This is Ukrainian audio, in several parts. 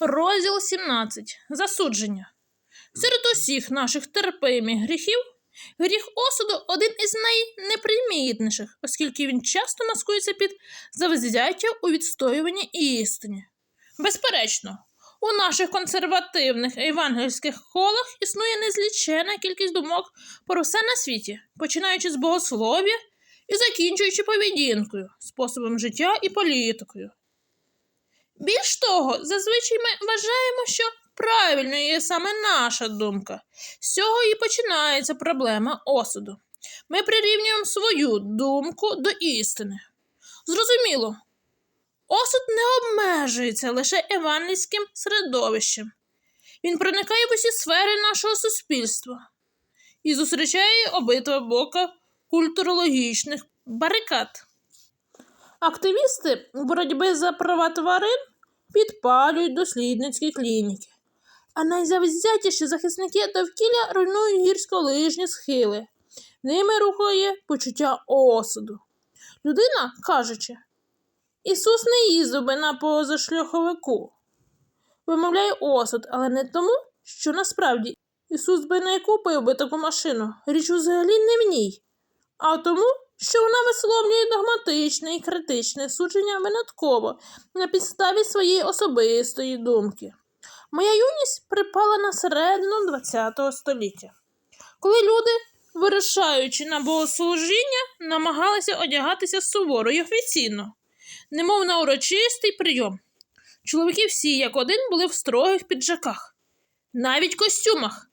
Розділ 17. Засудження. Серед усіх наших терпимих гріхів гріх осуду один із найнепримітніших, оскільки він часто маскується під завзяття у відстоюванні істини. Безперечно, у наших консервативних евангельських колах існує незлічена кількість думок про все на світі, починаючи з богослов'я і закінчуючи поведінкою, способом життя і політикою. Більш того, зазвичай ми вважаємо, що правильною є саме наша думка. З цього і починається проблема осуду. Ми прирівнюємо свою думку до істини. Зрозуміло, осуд не обмежується лише евангельським середовищем. Він проникає в усі сфери нашого суспільства і зустрічає обидва бока культурологічних барикад. Активісти боротьби за права тварин підпалюють дослідницькі клініки, а найзавзятіші захисники довкілля руйнують гірськолижні схили. Ними рухає почуття осуду. Людина, кажучи, Ісус не їздив би на позашляховику. Вимовляє осуд, але не тому, що насправді Ісус би не купив би таку машину. Річ взагалі не в ній, а тому, що вона висловлює догматичне і критичне судження винятково на підставі своєї особистої думки. Моя юність припала на середину ХХ століття, коли люди, вирушаючи на богослужіння, намагалися одягатися суворо й офіційно, немов на урочистий прийом. Чоловіки всі, як один, були в строгих піджаках, навіть костюмах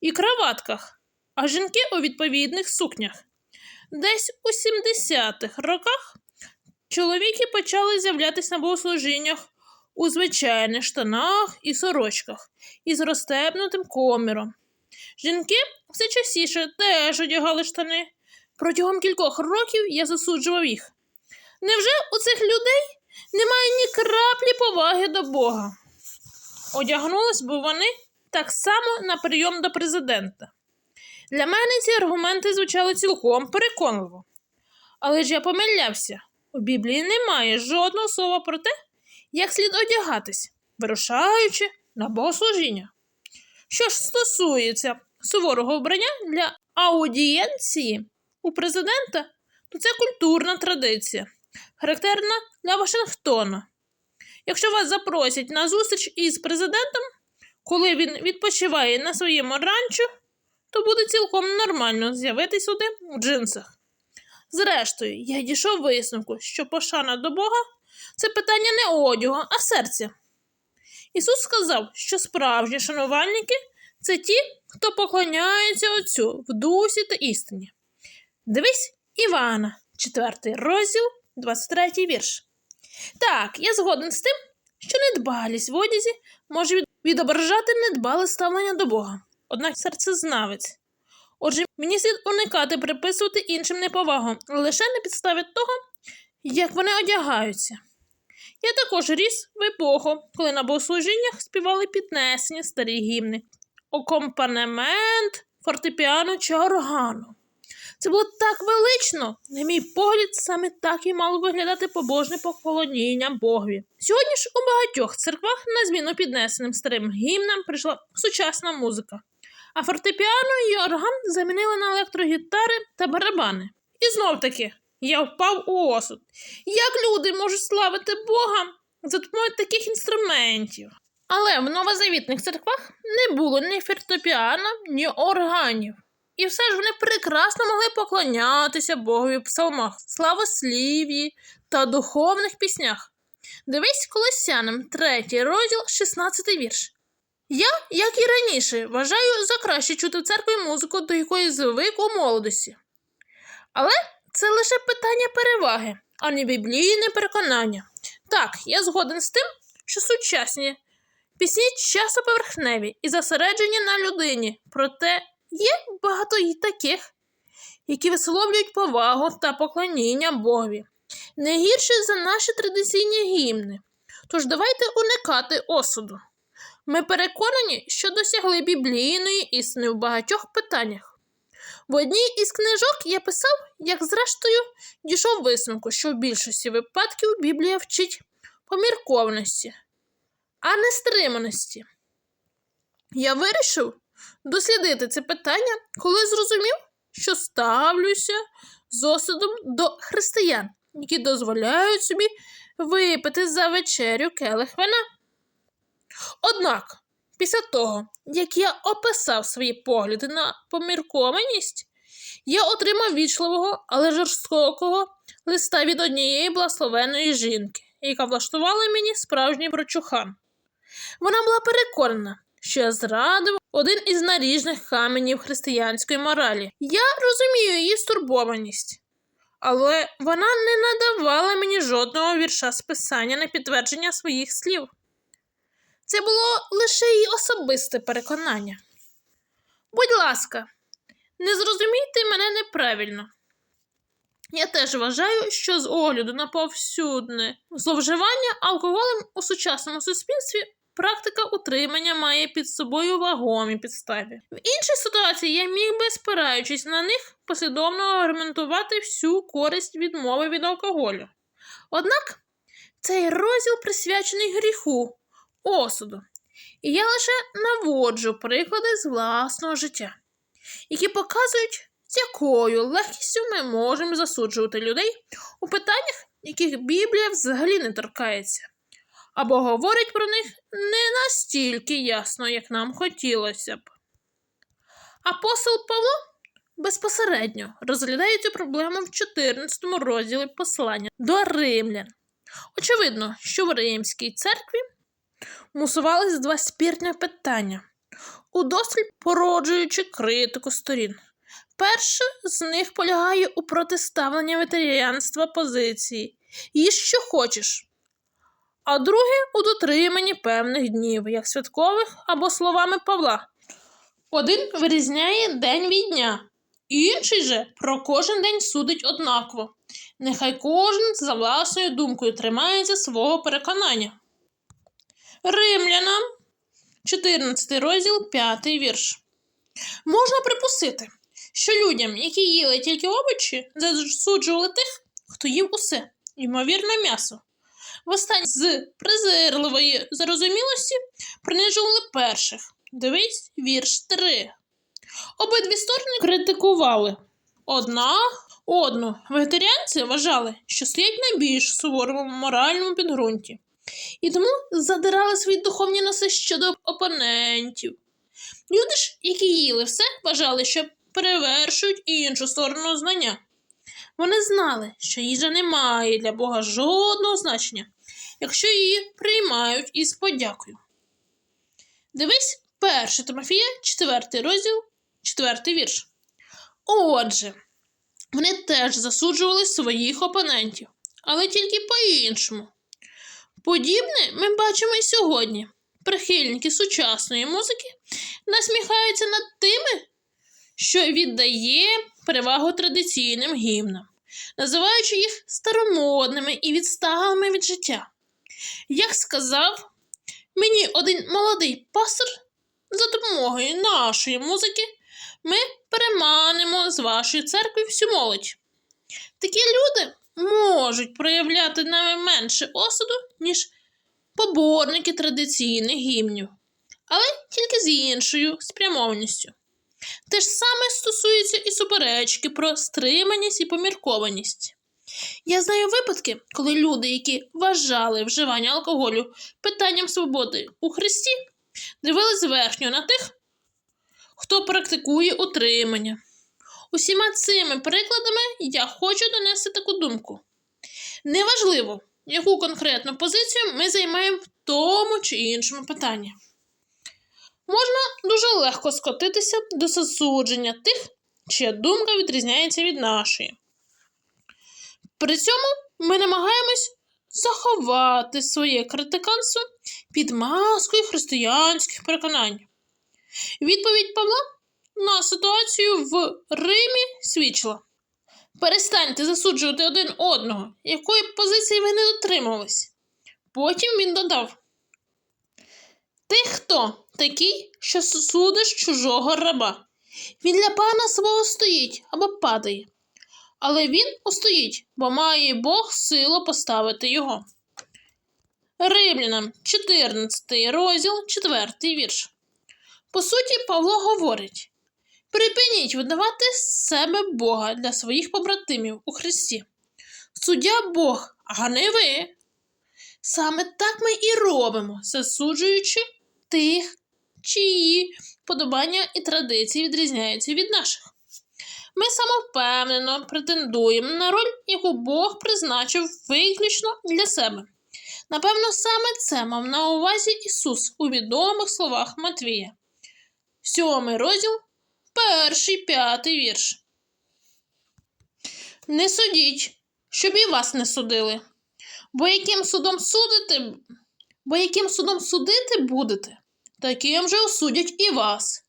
і краватках, а жінки у відповідних сукнях. Десь у 70-х роках чоловіки почали з'являтися на богослужіннях у звичайних штанах і сорочках із розстебнутим коміром. Жінки все частіше теж одягали штани. Протягом кількох років я засуджував їх. Невже у цих людей немає ні краплі поваги до Бога? Одягнулись би вони так само на прийом до президента. Для мене ці аргументи звучали цілком переконливо. Але ж я помилявся. У Біблії немає жодного слова про те, як слід одягатись, вирушаючи на богослужіння. Що ж стосується суворого вбрання для аудієнції у президента, то це культурна традиція, характерна для Вашингтона. Якщо вас запросять на зустріч із президентом, коли він відпочиває на своєму ранчо, то буде цілком нормально з'явитись сюди в джинсах. Зрештою, я дійшов висновку, що пошана до Бога це питання не одягу, а серця. Ісус сказав, що справжні шанувальники це ті, хто поклоняється Отцю в дусі та істині. Дивись, Івана, 4 розділ, 23 вірш. Так, я згоден з тим, що недбалість в одязі може відображати недбале ставлення до Бога. Однак серцезнавець. Отже, мені слід уникати приписувати іншим неповагу лише на підставі того, як вони одягаються. Я також ріс в епоху, коли на богослужіннях співали піднесені старі гімни, акомпанемент, фортепіано чи органу. Це було так велично, на мій погляд, саме так і мало виглядати побожне поклоніння Богові. Сьогодні ж у багатьох церквах на зміну піднесеним старим гімнам прийшла сучасна музика, а фортепіано і орган замінили на електрогітари та барабани. І знов таки я впав у осуд. Як люди можуть славити Бога за допомогою таких інструментів? Але в новозавітних церквах не було ні фортепіано, ні органів. І все ж вони прекрасно могли поклонятися Богові в псалмах, славослів'ї та духовних піснях. Дивись колосянам, третій розділ, 16 вірш. Я, як і раніше, вважаю за краще чути в церкві музику, до якої звик у молодості. Але це лише питання переваги, а не біблійне переконання. Так, я згоден з тим, що сучасні пісні часто поверхневі і зосереджені на людині, проте є багато й таких, які висловлюють повагу та поклоніння Богові, не гірше за наші традиційні гімни. Тож давайте уникати осуду. Ми переконані, що досягли біблійної істини в багатьох питаннях. В одній із книжок я писав, як зрештою дійшов висновку, що в більшості випадків Біблія вчить поміркованості, а не стриманості. Я вирішив дослідити це питання, коли зрозумів, що ставлюся з осудом до християн, які дозволяють собі випити за вечерю келих вина. Однак, після того, як я описав свої погляди на поміркованість, я отримав вічливого, але жорстокого листа від однієї благословеної жінки, яка влаштувала мені справжній прочухан. Вона була переконана, що я зрадив один із наріжних каменів християнської моралі. Я розумію її стурбованість, але вона не надавала мені жодного вірша з писання на підтвердження своїх слів. Це було лише її особисте переконання. Будь ласка, не зрозумійте мене неправильно. Я теж вважаю, що з огляду на повсюдне зловживання алкоголем у сучасному суспільстві практика утримання має під собою вагомі підстави. В іншій ситуації я міг би, спираючись на них, послідовно аргументувати всю користь відмови від алкоголю. Однак цей розділ присвячений гріху, осуду, і я лише наводжу приклади з власного життя, які показують, з якою легкістю ми можемо засуджувати людей у питаннях, яких Біблія взагалі не торкається, або говорить про них не настільки ясно, як нам хотілося б. Апостол Павло безпосередньо розглядає цю проблему в 14 розділі послання до римлян. Очевидно, що в Римській церкві мусувались два спірні питання, удослід породжуючи критику сторін. Перше з них полягає у протиставленні ветеріанства позиції їж що хочеш, а друге у дотриманні певних днів, як святкових або словами Павла. Один вирізняє день від дня, інший же про кожен день судить однаково. Нехай кожен за власною думкою тримається свого переконання. Римлянам, 14 розділ, 5 вірш. Можна припустити, що людям, які їли тільки овочі, засуджували тих, хто їв усе, ймовірне м'ясо. Востаннє з презирливої зарозумілості принижували перших. Дивись, вірш 3. Обидві сторони критикували. Одна одну. Вегетаріанці вважали, що стоять на більш суворому моральному підґрунті. І тому задирали свої духовні носи щодо опонентів. Люди ж, які їли все, вважали, що перевершують іншу сторону знання. Вони знали, що їжа не має для Бога жодного значення, якщо її приймають із подякою. Дивись, 1 Тимофія, 4 розділ, 4 вірш. Отже, вони теж засуджували своїх опонентів, але тільки по-іншому. Подібне ми бачимо і сьогодні. Прихильники сучасної музики насміхаються над тими, що віддає перевагу традиційним гімнам, називаючи їх старомодними і відсталими від життя. Як сказав мені один молодий пастор, за допомогою нашої музики ми переманимо з вашої церкви всю молодь. Такі люди можуть проявляти не менше осуду, ніж поборники традиційних гімнів, але тільки з іншою спрямованістю. Те ж саме стосується і суперечки про стриманість і поміркованість. Я знаю випадки, коли люди, які вважали вживання алкоголю питанням свободи у Христі, дивились зверхньо на тих, хто практикує утримання. Усіма цими прикладами я хочу донести таку думку. Неважливо, яку конкретну позицію ми займаємо в тому чи іншому питанні. Можна дуже легко скотитися до засудження тих, чия думка відрізняється від нашої. При цьому ми намагаємось заховати своє критиканство під маскою християнських переконань. Відповідь Павла на ситуацію в Римі свідчила: перестаньте засуджувати один одного, якої позиції ви не дотримувались. Потім він додав: Ти хто такий, що судиш чужого раба? Він для пана свого стоїть або падає. Але він устоїть, бо має Бог силу поставити його. Римлянам 14 розділ, 4 вірш. По суті, Павло говорить: припиніть видавати себе Бога для своїх побратимів у Христі. Суддя Бог, а не ви. Саме так ми і робимо, засуджуючи тих, чиї подобання і традиції відрізняються від наших. Ми самовпевнено претендуємо на роль, яку Бог призначив виключно для себе. Напевно, саме це мав на увазі Ісус у відомих словах Матвія. Сьомий розділ, перший п'ятий вірш. Не судіть, щоб і вас не судили. Бо яким судом судите, бо яким судом судити будете, таким же осудять і вас.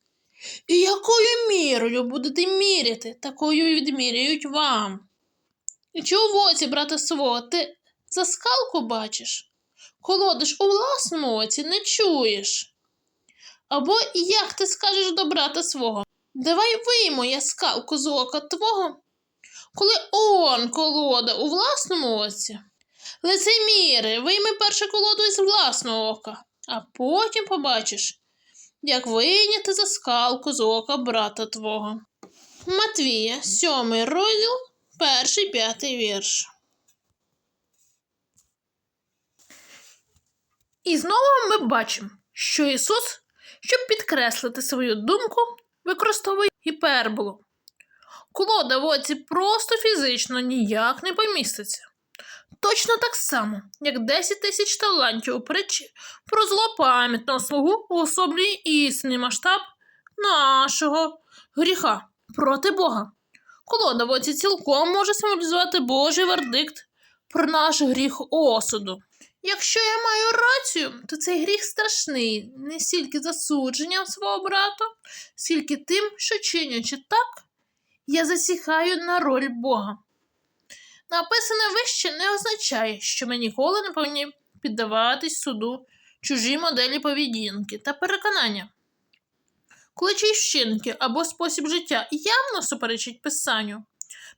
І якою мірою будете міряти, такою відміряють вам. І чи у воці, брата свого, ти за скалку бачиш? Колодиш у власному оці не чуєш. Або як ти скажеш до брата свого? Давай виймо я скалку з ока твого, коли он колода у власному оці. Лицеміри, вийми перше колоду із власного ока, а потім побачиш, як вийняти за скалку з ока брата твого. Матвія, сьомий розділ, перший п'ятий вірш. І знову ми бачимо, що Ісус, щоб підкреслити свою думку, використовує гіперболу. Колода в оці просто фізично ніяк не поміститься. Точно так само, як 10 тисяч талантів у притчі про злопам'ятного слугу уособлює істинний масштаб нашого гріха проти Бога. Колода в оці цілком може символізувати Божий вердикт про наш гріх осуду. Якщо я маю рацію, то цей гріх страшний не стільки засудженням свого брата, скільки тим, що чинячи так, я засіхаю на роль Бога. Написане вище не означає, що ми ніколи не повинні піддаватись суду чужій моделі поведінки та переконання. Коли чиїсь вчинки або спосіб життя явно суперечить писанню,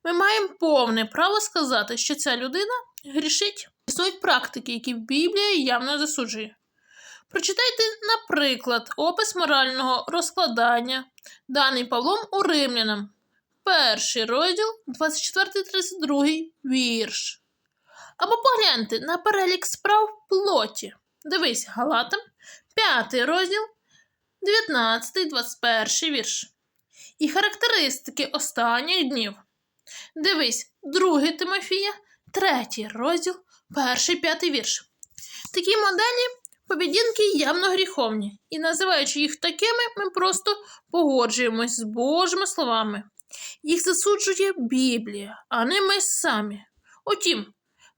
ми маємо повне право сказати, що ця людина грішить. Існують практики, які Біблія явно засуджує. Прочитайте, наприклад, опис морального розкладання, даний Павлом у Римлянам, перший розділ, 24-32 вірш. Або погляньте на перелік справ в плоті. Дивись, Галатам, 5 розділ, 19-21 вірш. І характеристики останніх днів. Дивись, 2 Тимофія, 3 розділ, перший п'ятий вірш. Такі моделі поведінки явно гріховні, і називаючи їх такими, ми просто погоджуємось з Божими словами. Їх засуджує Біблія, а не ми самі. Утім,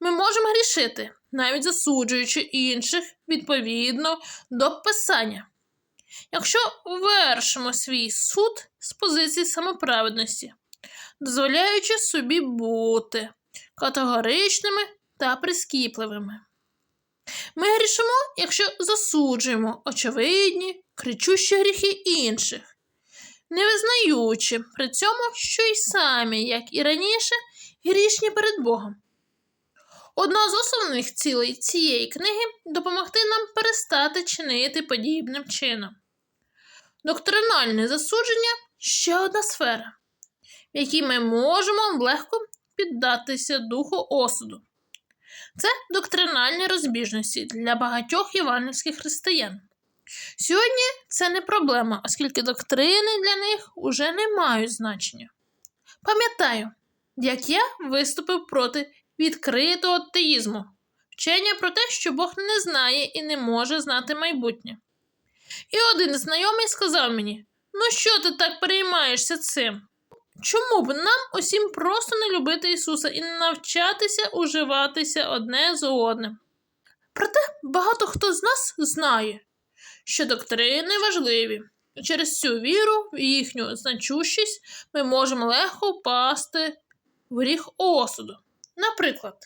ми можемо грішити, навіть засуджуючи інших відповідно до Писання. Якщо вершимо свій суд з позиції самоправедності, дозволяючи собі бути категоричними та прискіпливими. Ми грішимо, якщо засуджуємо очевидні, кричущі гріхи інших, не визнаючи при цьому, що й самі, як і раніше, грішні перед Богом. Одна з основних цілей цієї книги допомогти нам перестати чинити подібним чином. Доктринальне засудження ще одна сфера, в якій ми можемо легко піддатися духу осуду. Це доктринальні розбіжності для багатьох іванівських християн. Сьогодні це не проблема, оскільки доктрини для них уже не мають значення. Пам'ятаю, як я виступив проти відкритого атеїзму, вчення про те, що Бог не знає і не може знати майбутнє. І один знайомий сказав мені: Ну що ти так переймаєшся цим? Чому б нам усім просто не любити Ісуса і не навчатися уживатися одне з одним? Проте багато хто з нас знає, що доктрини важливі, і через цю віру в їхню значущість ми можемо легко впасти в гріх осуду. Наприклад,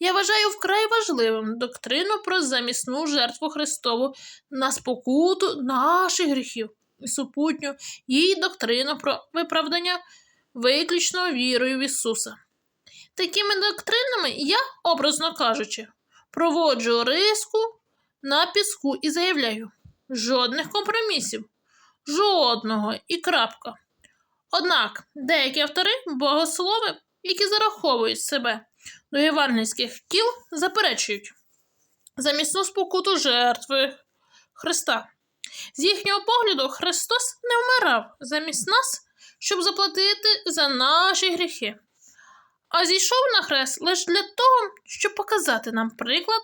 я вважаю вкрай важливим доктрину про замісну жертву Христову на спокуту наших гріхів і супутню її доктрину про виправдання виключно вірою в Ісуса. Такими доктринами я, образно кажучи, Проводжу риску на піску і заявляю: жодних компромісів, жодного і крапка. Однак деякі автори, богослови, які зараховують себе до євангельських кіл, заперечують замісну спокуту жертви Христа. З їхнього погляду, Христос не вмирав замість нас, щоб заплатити за наші гріхи, а зійшов на хрест лише для того, щоб показати нам приклад,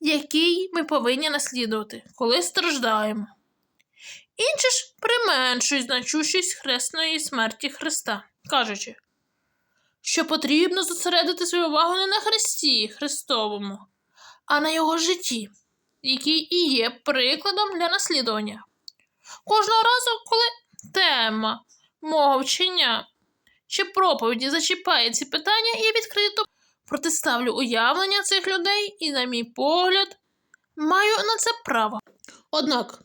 який ми повинні наслідувати, коли страждаємо. Інші ж применшують значущість хресної смерті Христа, кажучи, що потрібно зосередити свою увагу не на Христі Христовому, а на його житті, який і є прикладом для наслідування. Кожного разу, коли тема мого вчення чи проповіді зачіпає ці питання, я відкрито протиставлю уявлення цих людей і, на мій погляд, маю на це право. Однак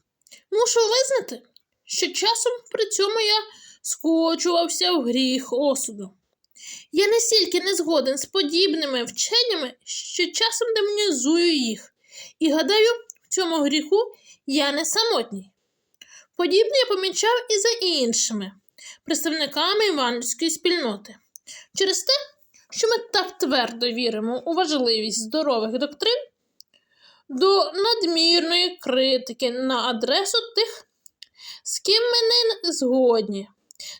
мушу визнати, що часом при цьому я скочувався в гріх осуду. Я настільки не згоден з подібними вченнями, що часом демонізую їх, і гадаю, в цьому гріху я не самотній. Подібне я помічав і за іншими представниками івангельської спільноти. Через те, що ми так твердо віримо у важливість здорових доктрин, до надмірної критики на адресу тих, з ким ми не згодні.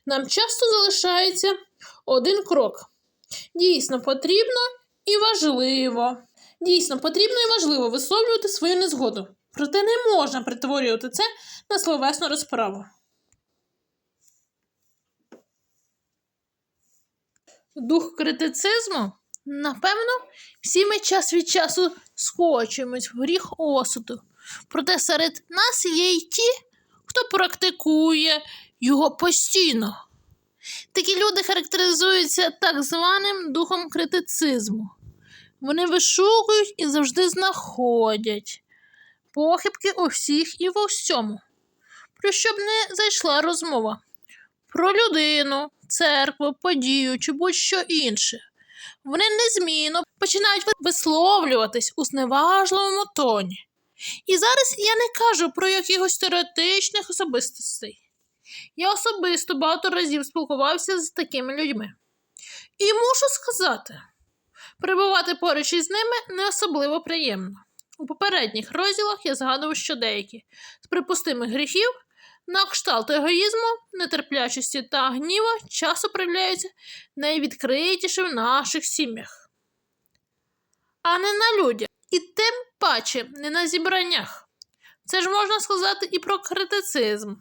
Нам часто залишається один крок. Дійсно потрібно і важливо. Дійсно потрібно і важливо висловлювати свою незгоду. Проте не можна перетворювати це на словесну розправу. Дух критицизму, напевно, всі ми час від часу скочуємось в гріх осуду. Проте серед нас є й ті, хто практикує його постійно. Такі люди характеризуються так званим духом критицизму. Вони вишукують і завжди знаходять похибки у всіх і во всьому. Про що б не зайшла розмова? Про людину, церкву, подію чи будь-що інше. Вони незмінно починають висловлюватись у зневажливому тоні. І зараз я не кажу про якихось теоретичних особистостей. Я особисто багато разів спілкувався з такими людьми. І мушу сказати, перебувати поруч із ними не особливо приємно. У попередніх розділах я згадував, що деякі з припустимих гріхів на кшталт егоїзму, нетерплячості та гніва часто проявляються найвідкритіше в наших сім'ях, а не на людях, і тим паче не на зібраннях. Це ж можна сказати і про критицизм.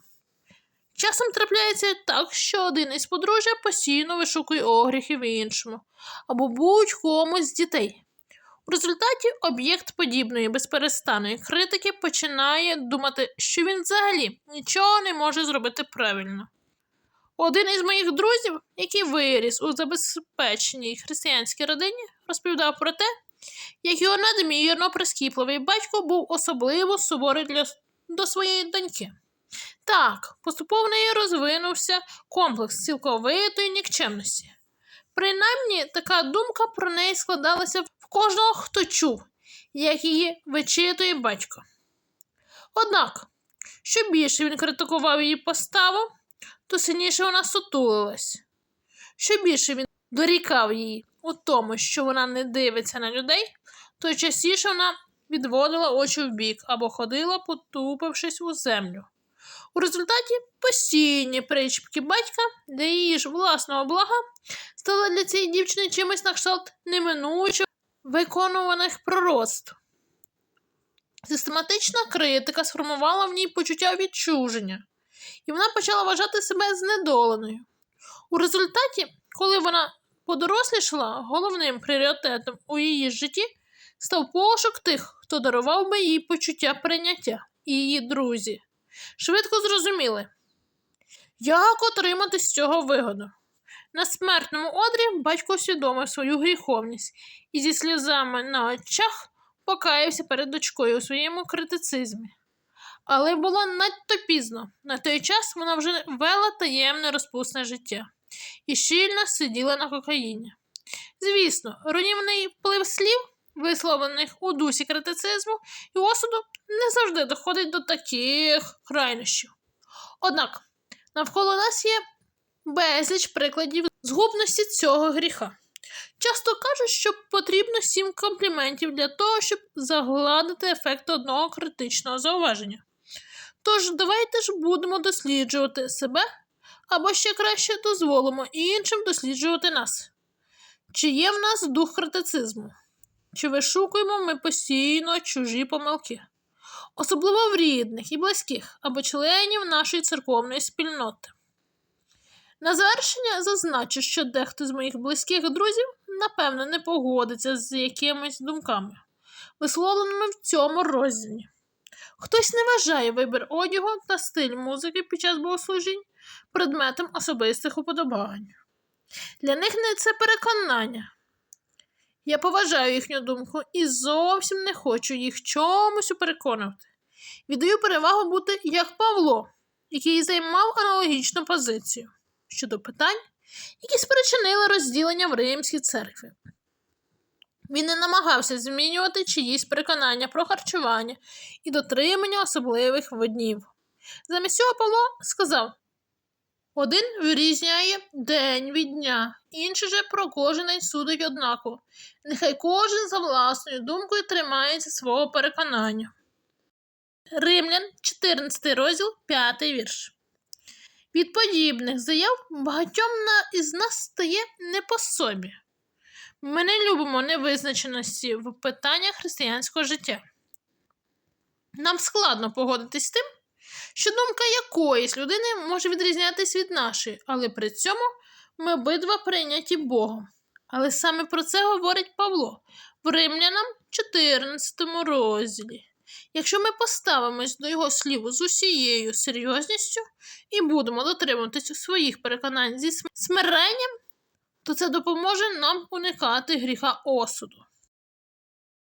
Часом трапляється так, що один із подружжя постійно вишукує огріхи в іншому або будь-комусь з дітей. У результаті об'єкт подібної безперестанної критики починає думати, що він взагалі нічого не може зробити правильно. Один із моїх друзів, який виріс у забезпеченій християнській родині, розповідав про те, як його надмірно прискіпливий батько був особливо суворий для... до своєї доньки. Так, поступово в неї розвинувся комплекс цілковитої нікчемності. Принаймні, така думка про неї складалася в кожного, хто чув, як її вичитує батько. Однак, що більше він критикував її поставу, то сильніше вона сутулилась. Що більше він дорікав їй у тому, що вона не дивиться на людей, то частіше вона відводила очі вбік або ходила, потупившись у землю. У результаті постійні причіпки батька для її ж власного блага стали для цієї дівчини чимось на кшталт неминуче виконуваних пророцтв. Систематична критика сформувала в ній почуття відчуження, і вона почала вважати себе знедоленою. У результаті, коли вона подорослішала, головним пріоритетом у її житті став пошук тих, хто дарував би їй почуття прийняття і її друзі. Швидко зрозуміли, як отримати з цього вигоду. На смертному одрі батько усвідомив свою гріховність і зі сльозами на очах покаявся перед дочкою у своєму критицизмі. Але було надто пізно. На той час вона вже вела таємне розпусне життя і щільно сиділа на кокаїні. Звісно, руйнівний вплив слів висловлених у дусі критицизму і осуду, не завжди доходить до таких крайнощів. Однак навколо нас є безліч прикладів згубності цього гріха. Часто кажуть, що потрібно сім компліментів для того, щоб загладити ефект одного критичного зауваження. Тож давайте ж будемо досліджувати себе, або ще краще дозволимо іншим досліджувати нас. Чи є в нас дух критицизму? Чи вишукуємо ми постійно чужі помилки? Особливо в рідних і близьких або членів нашої церковної спільноти. На завершення зазначу, що дехто з моїх близьких друзів, напевно, не погодиться з якимись думками, висловленими в цьому розділі. Хтось не вважає вибір одягу та стиль музики під час богослужінь предметом особистих уподобань. Для них не це переконання. Я поважаю їхню думку і зовсім не хочу їх чомусь переконувати. Віддаю перевагу бути як Павло, який займав аналогічну позицію щодо питань, які спричинили розділення в Римській церкві. Він не намагався змінювати чиїсь переконання про харчування і дотримання особливих виднів. Замість цього Павло сказав: один вирізняє день від дня, інший же про кожен день судить однаково. Нехай кожен за власною думкою тримається свого переконання. Римлян, 14 розділ, 5 вірш. Від подібних заяв багатьом із нас стає не по собі. Ми не любимо невизначеності в питаннях християнського життя. Нам складно погодитись з тим, що думка якоїсь людини може відрізнятися від нашої, але при цьому ми обидва прийняті Богом. Але саме про це говорить Павло в Римлянам 14 розділі. Якщо ми поставимось до його слів з усією серйозністю і будемо дотримуватись своїх переконань зі смиренням, то це допоможе нам уникати гріха осуду.